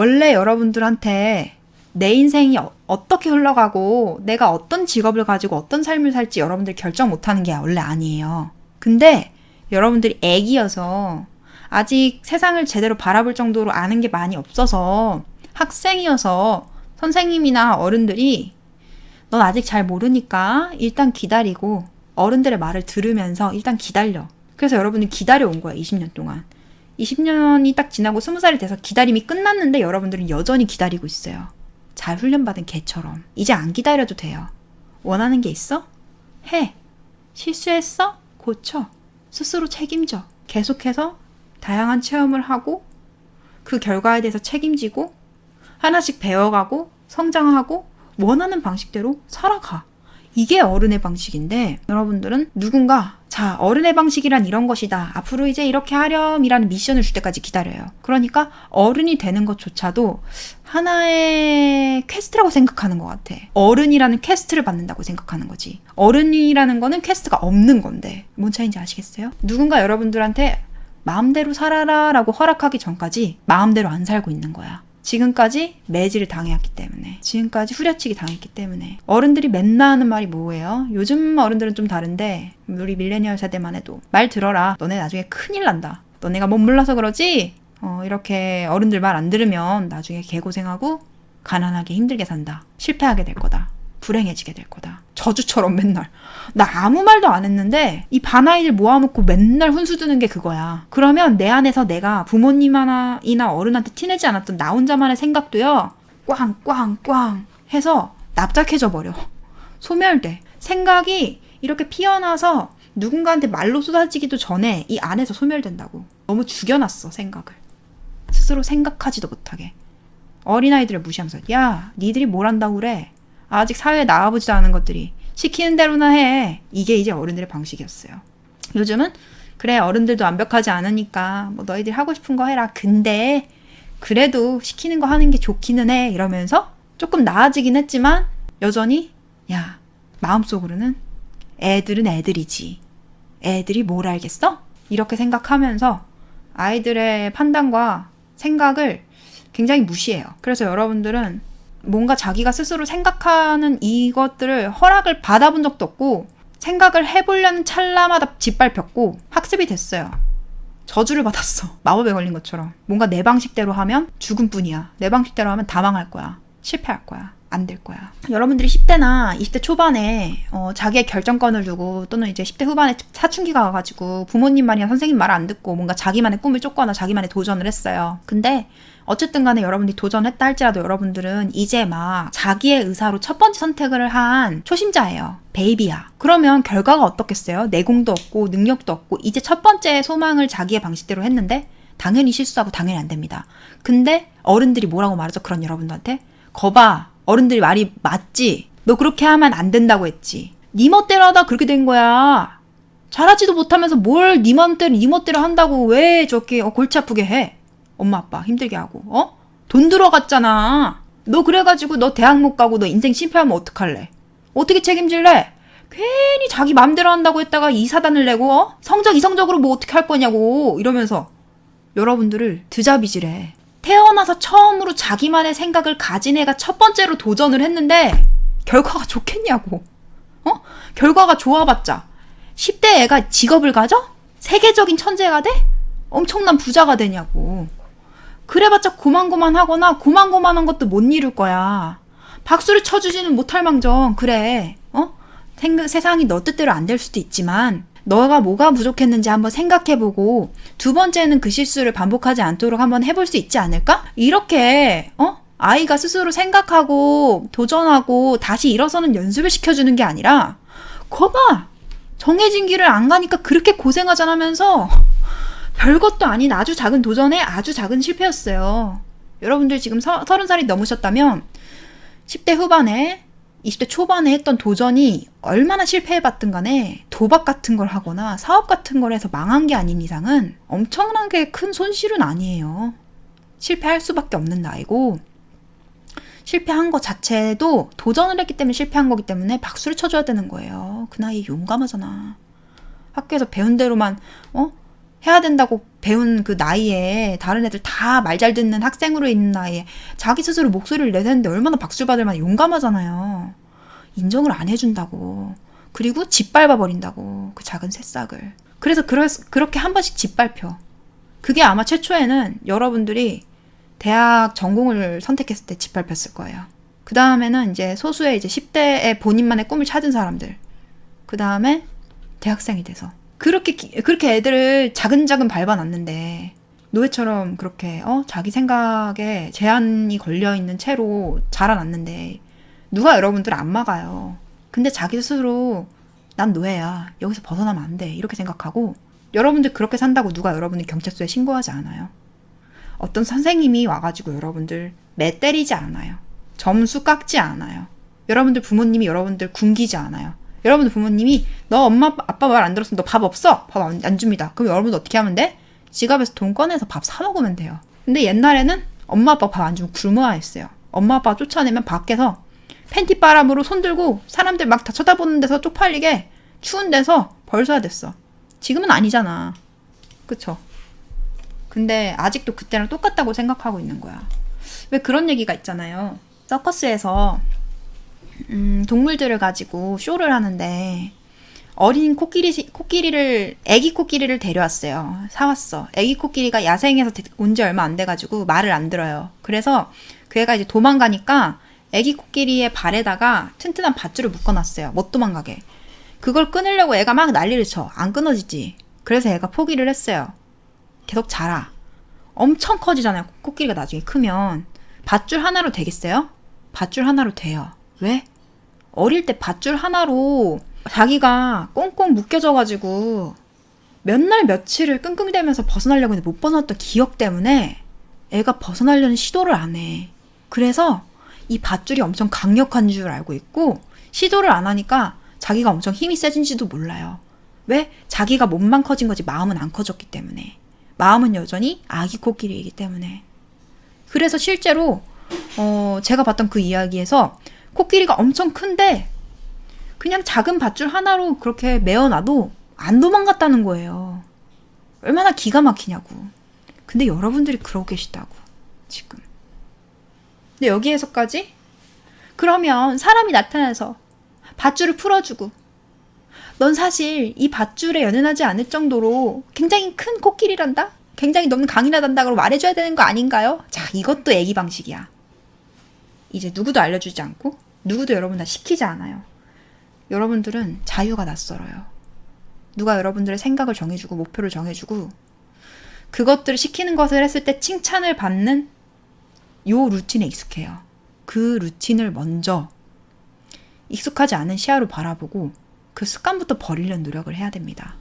원래 여러분들한테 내 인생이 어, 어떻게 흘러가고 내가 어떤 직업을 가지고 어떤 삶을 살지 여러분들 결정 못하는 게 원래 아니에요. 근데 여러분들이 애기여서 아직 세상을 제대로 바라볼 정도로 아는 게 많이 없어서 학생이어서 선생님이나 어른들이 넌 아직 잘 모르니까 일단 기다리고 어른들의 말을 들으면서 일단 기다려. 그래서 여러분이 기다려 온 거야, 20년 동안. 20년이 딱 지나고 20살이 돼서 기다림이 끝났는데 여러분들은 여전히 기다리고 있어요. 잘 훈련받은 개처럼. 이제 안 기다려도 돼요. 원하는 게 있어? 해. 실수했어? 고쳐. 스스로 책임져. 계속해서 다양한 체험을 하고 그 결과에 대해서 책임지고 하나씩 배워가고 성장하고 원하는 방식대로 살아가. 이게 어른의 방식인데 여러분들은 누군가 자 어른의 방식이란 이런 것이다. 앞으로 이제 이렇게 하렴이라는 미션을 줄 때까지 기다려요. 그러니까 어른이 되는 것조차도 하나의 퀘스트라고 생각하는 것 같아. 어른이라는 퀘스트를 받는다고 생각하는 거지. 어른이라는 거는 퀘스트가 없는 건데. 뭔 차이인지 아시겠어요? 누군가 여러분들한테 마음대로 살아라 라고 허락하기 전까지 마음대로 안 살고 있는 거야 지금까지 매질을 당해왔기 때문에 지금까지 후려치기 당했기 때문에. 어른들이 맨날 하는 말이 뭐예요? 요즘 어른들은 좀 다른데 우리 밀레니얼 세대만 해도 말 들어라. 너네 나중에 큰일 난다. 너네가 못 몰라서 그러지? 어, 이렇게 어른들 말 안 들으면 나중에 개고생하고 가난하게 힘들게 산다. 실패하게 될 거다 불행해지게 될 거다. 저주처럼 맨날. 나 아무 말도 안 했는데 이 반아이들 모아놓고 맨날 훈수 두는 게 그거야. 그러면 내 안에서 내가 부모님이나 어른한테 티내지 않았던 나 혼자만의 생각도요. 꽝꽝꽝 해서 납작해져 버려. 소멸돼. 생각이 이렇게 피어나서 누군가한테 말로 쏟아지기도 전에 이 안에서 소멸된다고. 너무 죽여놨어, 생각을. 스스로 생각하지도 못하게. 어린아이들을 무시하면서, 야, 니들이 뭘 한다고 그래? 아직 사회에 나와보지도 않은 것들이 시키는 대로나 해. 이게 이제 어른들의 방식이었어요. 요즘은 그래 어른들도 완벽하지 않으니까 뭐 너희들 하고 싶은 거 해라. 근데 그래도 시키는 거 하는 게 좋기는 해. 이러면서 조금 나아지긴 했지만 여전히 야 마음속으로는 애들은 애들이지. 애들이 뭘 알겠어? 이렇게 생각하면서 아이들의 판단과 생각을 굉장히 무시해요. 그래서 여러분들은 뭔가 자기가 스스로 생각하는 이것들을 허락을 받아본 적도 없고 생각을 해보려는 찰나마다 짓밟혔고 학습이 됐어요. 저주를 받았어. 마법에 걸린 것처럼. 뭔가 내 방식대로 하면 죽음 뿐이야. 내 방식대로 하면 다 망할 거야. 실패할 거야. 안 될 거야. 여러분들이 10대나 20대 초반에 어, 자기의 결정권을 두고 또는 이제 10대 후반에 사춘기가 와가지고 부모님 말이나 선생님 말 안 듣고 뭔가 자기만의 꿈을 쫓거나 자기만의 도전을 했어요. 근데 어쨌든 간에 여러분들이 도전했다 할지라도 여러분들은 이제 막 자기의 의사로 첫 번째 선택을 한 초심자예요. 베이비야. 그러면 결과가 어떻겠어요? 내공도 없고 능력도 없고 이제 첫 번째 소망을 자기의 방식대로 했는데 당연히 실수하고 당연히 안 됩니다. 근데 어른들이 뭐라고 말하죠? 그런 여러분들한테? 거봐. 어른들이 말이 맞지? 너 그렇게 하면 안 된다고 했지. 네 멋대로 하다 그렇게 된 거야. 잘하지도 못하면서 뭘네 맘대로 네 멋대로 한다고 왜 저렇게 어, 골치 아프게 해? 엄마 아빠 힘들게 하고 어? 돈 들어갔잖아. 너 그래가지고 너 대학 못 가고 너 인생 실패하면 어떡할래? 어떻게 책임질래? 괜히 자기 맘대로 한다고 했다가 이 사단을 내고 어? 성적 이성적으로 뭐 어떻게 할 거냐고 이러면서 여러분들을 드자비질해. 태어나서 처음으로 자기만의 생각을 가진 애가 첫 번째로 도전을 했는데 결과가 좋겠냐고. 어? 결과가 좋아봤자 10대 애가 직업을 가져? 세계적인 천재가 돼? 엄청난 부자가 되냐고. 그래봤자 고만고만 하거나 고만고만한 것도 못 이룰 거야. 박수를 쳐주지는 못할 망정. 그래. 어? 생, 세상이 너 뜻대로 안 될 수도 있지만 너가 뭐가 부족했는지 한번 생각해보고 두 번째는 그 실수를 반복하지 않도록 한번 해볼 수 있지 않을까? 이렇게 어? 아이가 스스로 생각하고 도전하고 다시 일어서는 연습을 시켜주는 게 아니라 거봐 정해진 길을 안 가니까 그렇게 고생하잖아면서 별것도 아닌 아주 작은 도전에 아주 작은 실패였어요. 여러분들 지금 서, 30살이 넘으셨다면 10대 후반에 20대 초반에 했던 도전이 얼마나 실패해봤든 간에 도박 같은 걸 하거나 사업 같은 걸 해서 망한 게 아닌 이상은 엄청나게 큰 손실은 아니에요. 실패할 수밖에 없는 나이고 실패한 것 자체도 도전을 했기 때문에 실패한 거기 때문에 박수를 쳐줘야 되는 거예요. 그 나이에 용감하잖아. 학교에서 배운 대로만 어 해야 된다고 배운 그 나이에 다른 애들 다 말 잘 듣는 학생으로 있는 나이에 자기 스스로 목소리를 내는데 얼마나 박수 받을 만한 용감하잖아요. 인정을 안 해준다고. 그리고 짓밟아 버린다고 그 작은 새싹을. 그래서 그러, 그렇게 한 번씩 짓밟혀. 그게 아마 최초에는 여러분들이 대학 전공을 선택했을 때 짓밟혔을 거예요. 그 다음에는 이제 소수의 이제 10대의 본인만의 꿈을 찾은 사람들. 그 다음에 대학생이 돼서. 그렇게, 기- 그렇게 애들을 자근자근 밟아놨는데, 노예처럼 그렇게, 어? 자기 생각에 제한이 걸려 있는 채로 자라났는데, 누가 여러분들 안 막아요. 근데 자기 스스로, 난 노예야. 여기서 벗어나면 안 돼. 이렇게 생각하고, 여러분들 그렇게 산다고 누가 여러분들 경찰서에 신고하지 않아요. 어떤 선생님이 와가지고 여러분들 매 때리지 않아요. 점수 깎지 않아요. 여러분들 부모님이 여러분들 굶기지 않아요. 여러분들 부모님이 너 엄마 아빠 말 안 들었으면 너 밥 없어 밥 안 줍니다. 그럼 여러분들 어떻게 하면 돼? 지갑에서 돈 꺼내서 밥 사 먹으면 돼요. 근데 옛날에는 엄마 아빠 밥 안 주면 굶어야 했어요. 엄마 아빠 쫓아내면 밖에서 팬티 바람으로 손 들고 사람들 막 다 쳐다보는 데서 쪽팔리게 추운 데서 벌써야 됐어. 지금은 아니잖아. 그쵸? 근데 아직도 그때랑 똑같다고 생각하고 있는 거야. 왜 그런 얘기가 있잖아요. 서커스에서 음, 동물들을 가지고 쇼를 하는데 어린 코끼리 코끼리를 아기 코끼리를 데려왔어요. 사왔어. 아기 코끼리가 야생에서 온 지 얼마 안 돼가지고 말을 안 들어요. 그래서 그 애가 이제 도망가니까 아기 코끼리의 발에다가 튼튼한 밧줄을 묶어놨어요. 못 도망가게. 그걸 끊으려고 애가 막 난리를 쳐. 안 끊어지지. 그래서 애가 포기를 했어요. 계속 자라. 엄청 커지잖아요. 코끼리가 나중에 크면. 밧줄 하나로 되겠어요? 밧줄 하나로 돼요. 왜? 어릴 때 밧줄 하나로 자기가 꽁꽁 묶여져가지고 몇 날 며칠을 끙끙대면서 벗어나려고 했는데 못 벗어났던 기억 때문에 애가 벗어나려는 시도를 안 해. 그래서 이 밧줄이 엄청 강력한 줄 알고 있고 시도를 안 하니까 자기가 엄청 힘이 세진지도 몰라요. 왜? 자기가 몸만 커진 거지 마음은 안 커졌기 때문에. 마음은 여전히 아기 코끼리이기 때문에. 그래서 실제로 어, 제가 봤던 그 이야기에서 코끼리가 엄청 큰데 그냥 작은 밧줄 하나로 그렇게 메어놔도 안 도망갔다는 거예요. 얼마나 기가 막히냐고. 근데 여러분들이 그러고 계시다고. 지금. 근데 여기에서까지 그러면 사람이 나타나서 밧줄을 풀어주고 넌 사실 이 밧줄에 연연하지 않을 정도로 굉장히 큰 코끼리란다? 굉장히 너는 강인하단다고 말해줘야 되는 거 아닌가요? 자, 이것도 애기 방식이야. 이제 누구도 알려주지 않고 누구도 여러분 다 시키지 않아요. 여러분들은 자유가 낯설어요. 누가 여러분들의 생각을 정해주고 목표를 정해주고 그것들을 시키는 것을 했을 때 칭찬을 받는 요 루틴에 익숙해요. 그 루틴을 먼저 익숙하지 않은 시야로 바라보고 그 습관부터 버리려는 노력을 해야 됩니다.